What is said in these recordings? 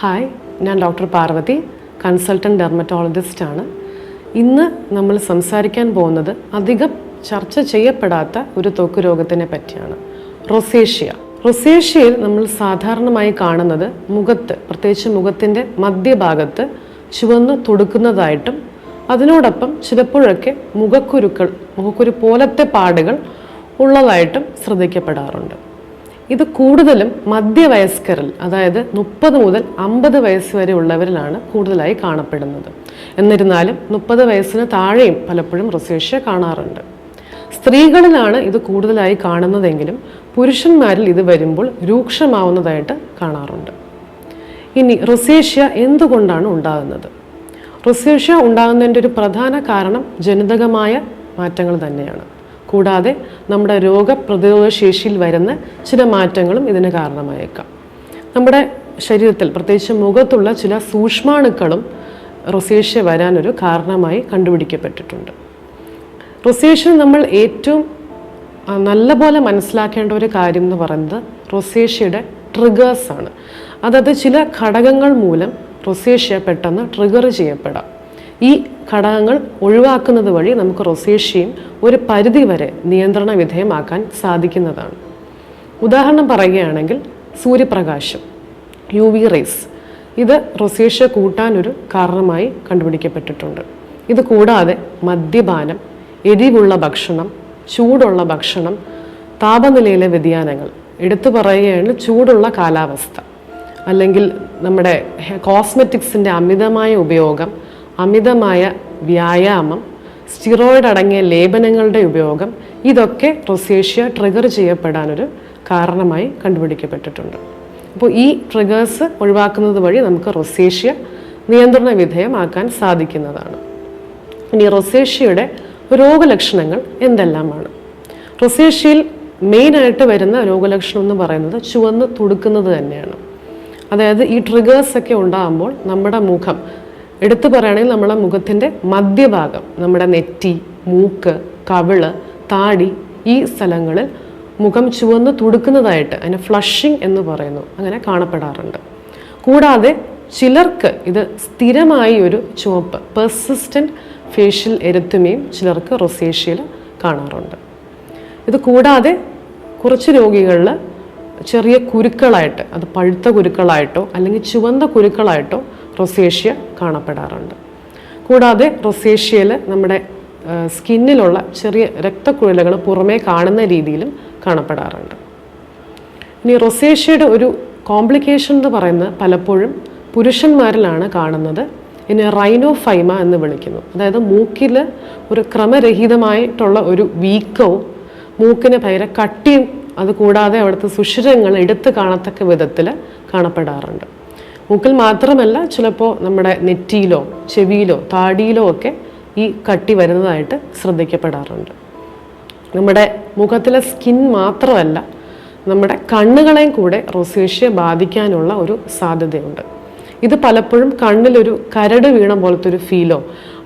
Hi ഞാൻ doctor Parvathi consultant ഡെർമറ്റോളജിസ്റ്റാണ്. ഇന്ന് നമ്മൾ സംസാരിക്കാൻ പോകുന്നത് അധികം ചർച്ച ചെയ്യപ്പെടാത്ത ഒരു ത്വക്ക് രോഗത്തിനെ പറ്റിയാണ് റൊസേഷ്യ. റൊസേഷ്യയിൽ നമ്മൾ സാധാരണമായി കാണുന്നത് മുഖത്ത് പ്രത്യേകിച്ച് മുഖത്തിന്റെ മധ്യഭാഗത്ത് ചുവന്ന് തുടുക്കുന്നതായിട്ടും അതിനോടൊപ്പം ചിലപ്പോഴൊക്കെ മുഖക്കുരുക്കൾ മുഖക്കുരു പോലത്തെ പാടുകൾ ഉള്ളതായിട്ടും ശ്രദ്ധിക്കപ്പെടാറുണ്ട്. ഇത് കൂടുതലും മധ്യവയസ്കരിൽ അതായത് മുപ്പത് മുതൽ അമ്പത് വയസ്സ് വരെ ഉള്ളവരിലാണ് കൂടുതലായി കാണപ്പെടുന്നത്. എന്നിരുന്നാലും മുപ്പത് വയസ്സിന് താഴെയും പലപ്പോഴും റൊസേഷ്യ കാണാറുണ്ട്. സ്ത്രീകളിലാണ് ഇത് കൂടുതലായി കാണുന്നതെങ്കിലും പുരുഷന്മാരിൽ ഇത് വരുമ്പോൾ രൂക്ഷമാവുന്നതായിട്ട് കാണാറുണ്ട്. ഇനി റൊസേഷ്യ എന്തുകൊണ്ടാണ് ഉണ്ടാകുന്നത്? റൊസേഷ്യ ഉണ്ടാകുന്നതിന്റെ ഒരു പ്രധാന കാരണം ജനിതകമായ മാറ്റങ്ങൾ തന്നെയാണ്. കൂടാതെ നമ്മുടെ രോഗപ്രതിരോധ ശേഷിയിൽ വരുന്ന ചില മാറ്റങ്ങളും ഇതിന് കാരണമായേക്കാം. നമ്മുടെ ശരീരത്തിൽ പ്രത്യേകിച്ച് മുഖത്തുള്ള ചില സൂക്ഷ്മാണുക്കളും റൊസേഷ്യ വരാനൊരു കാരണമായി കണ്ടുപിടിക്കപ്പെട്ടിട്ടുണ്ട്. റൊസേഷ്യ നമ്മൾ ഏറ്റവും നല്ല നല്ലപോലെ മനസ്സിലാക്കേണ്ട ഒരു കാര്യം എന്ന് പറയുന്നത് റൊസേഷ്യയുടെ ട്രിഗേഴ്സാണ് അതായത് ചില ഘടകങ്ങൾ മൂലം റൊസേഷ്യ പെട്ടെന്ന് ട്രിഗർ ചെയ്യപ്പെടാം. ഈ ഘടകങ്ങൾ ഒഴിവാക്കുന്നത് വഴി നമുക്ക് റൊസേഷ്യയും ഒരു പരിധി വരെ നിയന്ത്രണ വിധേയമാക്കാൻ സാധിക്കുന്നതാണ്. ഉദാഹരണം പറയുകയാണെങ്കിൽ സൂര്യപ്രകാശം യു വി റേസ് ഇത് റൊസേഷ്യ കൂട്ടാനൊരു കാരണമായി കണ്ടുപിടിക്കപ്പെട്ടിട്ടുണ്ട്. ഇത് കൂടാതെ മദ്യപാനം എരിവുള്ള ഭക്ഷണം ചൂടുള്ള ഭക്ഷണം താപനിലയിലെ വ്യതിയാനങ്ങൾ. എടുത്തു പറയുകയാണ് ചൂടുള്ള കാലാവസ്ഥ. അല്ലെങ്കിൽ നമ്മുടെ കോസ്മെറ്റിക്സിന്റെ അമിതമായ ഉപയോഗം അമിതമായ വ്യായാമം സ്റ്റിറോയിഡ് അടങ്ങിയ ലേപനങ്ങളുടെ ഉപയോഗം ഇതൊക്കെ റൊസേഷ്യ ട്രിഗർ ചെയ്യപ്പെടാനൊരു കാരണമായി കണ്ടുപിടിക്കപ്പെട്ടിട്ടുണ്ട്. അപ്പോൾ ഈ ട്രിഗേഴ്സ് ഒഴിവാക്കുന്നത് വഴി നമുക്ക് റൊസേഷ്യ നിയന്ത്രണ വിധേയമാക്കാൻ സാധിക്കുന്നതാണ്. ഇനി റൊസേഷ്യയുടെ രോഗലക്ഷണങ്ങൾ എന്തെല്ലാമാണ്? റൊസേഷ്യയിൽ മെയിനായിട്ട് വരുന്ന രോഗലക്ഷണം എന്ന് പറയുന്നത് ചുവന്ന് തുടുക്കുന്നത് തന്നെയാണ്. അതായത് ഈ ട്രിഗേഴ്സൊക്കെ ഉണ്ടാകുമ്പോൾ നമ്മുടെ മുഖം എടുത്തു പറയുകയാണെങ്കിൽ നമ്മളെ മുഖത്തിന്റെ മധ്യഭാഗം നമ്മുടെ നെറ്റി മൂക്ക് കവിൾ താടി ഈ സ്ഥലങ്ങളിൽ മുഖം ചുവന്ന് തുടുക്കുന്നതായിട്ട് അതിനെ ഫ്ലഷിങ് എന്ന് പറയുന്നു. അങ്ങനെ കാണപ്പെടാറുണ്ട്. കൂടാതെ ചിലർക്ക് ഇത് സ്ഥിരമായി ഒരു ചുവപ്പ് പെർസിസ്റ്റന്റ് ഫേഷ്യൽ എരുത്തുമയും ചിലർക്ക് റൊസേഷ്യയിൽ കാണാറുണ്ട്. ഇത് കൂടാതെ കുറച്ച് രോഗികളിൽ ചെറിയ കുരുക്കളായിട്ട് അത് പഴുത്ത കുരുക്കളായിട്ടോ അല്ലെങ്കിൽ ചുവന്ന കുരുക്കളായിട്ടോ റൊസേഷ്യ കാണപ്പെടാറുണ്ട്. കൂടാതെ റൊസേഷ്യയിൽ നമ്മുടെ സ്കിന്നിലുള്ള ചെറിയ രക്തക്കുഴലുകൾ പുറമേ കാണുന്ന രീതിയിലും കാണപ്പെടാറുണ്ട്. ഇനി റൊസേഷ്യയുടെ ഒരു കോംപ്ലിക്കേഷൻ എന്ന് പറയുന്നത് പലപ്പോഴും പുരുഷന്മാരിലാണ് കാണുന്നത്. ഇതിനെ റൈനോഫൈമ എന്ന് വിളിക്കുന്നു. അതായത് മൂക്കിൽ ഒരു ക്രമരഹിതമായിട്ടുള്ള ഒരു വീക്കവും മൂക്കിന് ഭയങ്കര കട്ടിയും അതുകൂടാതെ അവിടുത്തെ സുഷിരങ്ങൾ എടുത്തു കാണത്തക്ക വിധത്തിൽ കാണപ്പെടാറുണ്ട്. മൂക്കിൽ മാത്രമല്ല ചിലപ്പോൾ നമ്മുടെ നെറ്റിയിലോ ചെവിയിലോ താടിയിലോ ഒക്കെ ഈ കട്ടി വരുന്നതായിട്ട് ശ്രദ്ധിക്കപ്പെടാറുണ്ട്. നമ്മുടെ മുഖത്തിലെ സ്കിൻ മാത്രമല്ല നമ്മുടെ കണ്ണുകളെയും കൂടെ റൊസേഷ്യ ബാധിക്കാനുള്ള ഒരു സാധ്യതയുണ്ട്. ഇത് പലപ്പോഴും കണ്ണിലൊരു കരട് വീണ പോലത്തെ ഒരു ഫീലോ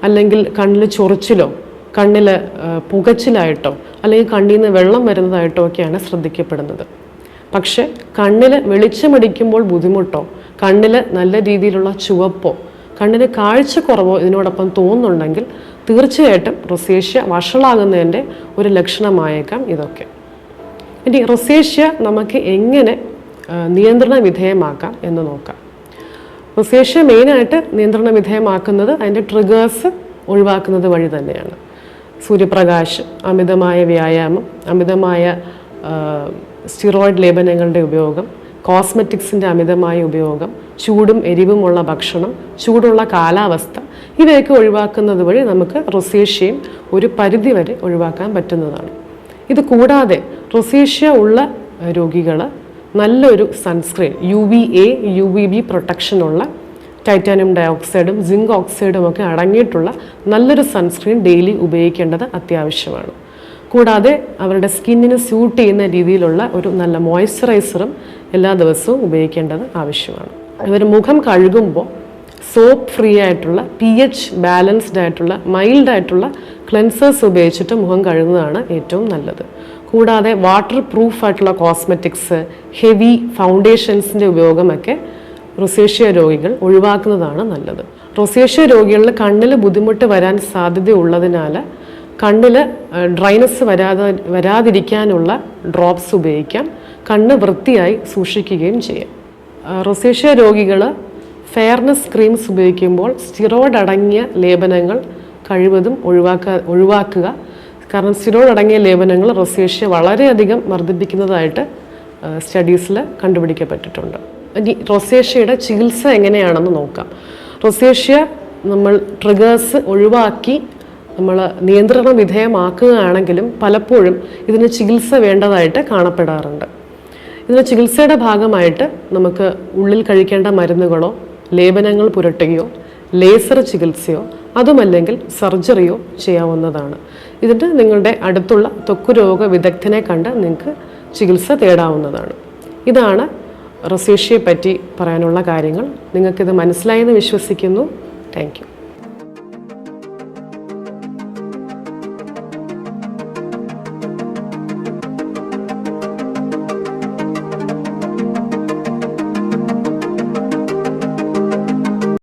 അല്ലെങ്കിൽ കണ്ണിൽ ചൊറിച്ചിലോ കണ്ണിൽ പുകച്ചിലായിട്ടോ അല്ലെങ്കിൽ കണ്ണിൽ നിന്ന് വെള്ളം വരുന്നതായിട്ടോ ഒക്കെയാണ് ശ്രദ്ധിക്കപ്പെടുന്നത്. പക്ഷെ കണ്ണിൽ വെളിച്ചമടിക്കുമ്പോൾ ബുദ്ധിമുട്ടോ കണ്ണിൽ നല്ല രീതിയിലുള്ള ചുവപ്പോ കണ്ണിന് കാഴ്ചക്കുറവോ ഇതിനോടൊപ്പം തോന്നുന്നുണ്ടെങ്കിൽ തീർച്ചയായിട്ടും റൊസേഷ്യ വഷളാകുന്നതിന്റെ ഒരു ലക്ഷണമായേക്കാം ഇതൊക്കെ. ഇനി റൊസേഷ്യ നമുക്ക് എങ്ങനെ നിയന്ത്രണ വിധേയമാക്കാം എന്ന് നോക്കാം. റൊസേഷ്യ മെയിനായിട്ട് നിയന്ത്രണ വിധേയമാക്കുന്നത് അതിന്റെ ട്രിഗേഴ്സ് ഒഴിവാക്കുന്നത് വഴി തന്നെയാണ്. സൂര്യപ്രകാശം അമിതമായ വ്യായാമം അമിതമായ സ്റ്റിറോയിഡ് ലേപനങ്ങളുടെ ഉപയോഗം കോസ്മെറ്റിക്സിന്റെ അമിതമായ ഉപയോഗം ചൂടും എരിവുമുള്ള ഭക്ഷണം ചൂടുള്ള കാലാവസ്ഥ ഇവയൊക്കെ ഒഴിവാക്കുന്നത് വഴി നമുക്ക് റൊസേഷ്യയും ഒരു പരിധിവരെ ഒഴിവാക്കാൻ പറ്റുന്നതാണ്. ഇത് കൂടാതെ റൊസേഷ്യ ഉള്ള രോഗികൾ നല്ലൊരു sunscreen U V A U V B പ്രൊട്ടക്ഷനുള്ള titanium ഡയോക്സൈഡും സിങ്ക് ഓക്സൈഡും ഒക്കെ അടങ്ങിയിട്ടുള്ള നല്ലൊരു സൺസ്ക്രീൻ ഡെയിലി ഉപയോഗിക്കേണ്ടത് അത്യാവശ്യമാണ്. കൂടാതെ അവരുടെ സ്കിന്നിന് സ്യൂട്ട് ചെയ്യുന്ന രീതിയിലുള്ള ഒരു നല്ല മോയ്സ്ചറൈസറും എല്ലാ ദിവസവും ഉപയോഗിക്കേണ്ടത് ആവശ്യമാണ്. ഇവർ മുഖം കഴുകുമ്പോൾ സോപ്പ് ഫ്രീ ആയിട്ടുള്ള പി എച്ച് ബാലൻസ്ഡ് ആയിട്ടുള്ള മൈൽഡ് ആയിട്ടുള്ള ക്ലെൻസേഴ്സ് ഉപയോഗിച്ചിട്ട് മുഖം കഴുകുന്നതാണ് ഏറ്റവും നല്ലത്. കൂടാതെ വാട്ടർ പ്രൂഫ് ആയിട്ടുള്ള കോസ്മെറ്റിക്സ് ഹെവി ഫൗണ്ടേഷൻസിന്റെ ഉപയോഗമൊക്കെ റൊസേഷ്യ രോഗികൾ ഒഴിവാക്കുന്നതാണ് നല്ലത്. റൊസേഷ്യ രോഗികളിൽ കണ്ണിൽ ബുദ്ധിമുട്ട് വരാൻ സാധ്യതയുള്ളതിനാൽ കണ്ണിൽ ഡ്രൈനസ് വരാതെ വരാതിരിക്കാനുള്ള ഡ്രോപ്സ് ഉപയോഗിക്കാം. കണ്ണ് വൃത്തിയായി സൂക്ഷിക്കുകയും ചെയ്യാം. റൊസേഷ്യ രോഗികൾ ഫെയർനെസ് ക്രീംസ് ഉപയോഗിക്കുമ്പോൾ സ്റ്റിറോയിഡ് അടങ്ങിയ ലേപനങ്ങൾ കഴിവതും ഒഴിവാക്കുക ഒഴിവാക്കുക. കാരണം സ്റ്റിറോയിഡ് അടങ്ങിയ ലേപനങ്ങൾ റൊസേഷ്യ വളരെയധികം വർദ്ധിപ്പിക്കുന്നതായിട്ട് സ്റ്റഡീസിൽ കണ്ടുപിടിക്കപ്പെട്ടിട്ടുണ്ട്. ഇനി റൊസേഷ്യയുടെ ചികിത്സ എങ്ങനെയാണെന്ന് നോക്കാം. റൊസേഷ്യ നമ്മൾ ട്രിഗേഴ്സ് ഒഴിവാക്കി നമ്മൾ നിയന്ത്രണ വിധേയമാക്കുകയാണെങ്കിലും പലപ്പോഴും ഇതിന് ചികിത്സ വേണ്ടതായിട്ട് കാണപ്പെടാറുണ്ട്. ഇതിന് ചികിത്സയുടെ ഭാഗമായിട്ട് നമുക്ക് ഉള്ളിൽ കഴിക്കേണ്ട മരുന്നുകളോ ലേപനങ്ങൾ പുരട്ടുകയോ ലേസർ ചികിത്സയോ അതുമല്ലെങ്കിൽ സർജറിയോ ചെയ്യാവുന്നതാണ്. ഇതിന് നിങ്ങളുടെ അടുത്തുള്ള ത്വക്ക് രോഗ വിദഗ്ധനെ കണ്ട് നിങ്ങൾക്ക് ചികിത്സ തേടാവുന്നതാണ്. ഇതാണ് റൊസേഷ്യയെ പറ്റി പറയാനുള്ള കാര്യങ്ങൾ. നിങ്ങൾക്കിത് മനസ്സിലായെന്ന് വിശ്വസിക്കുന്നു. താങ്ക്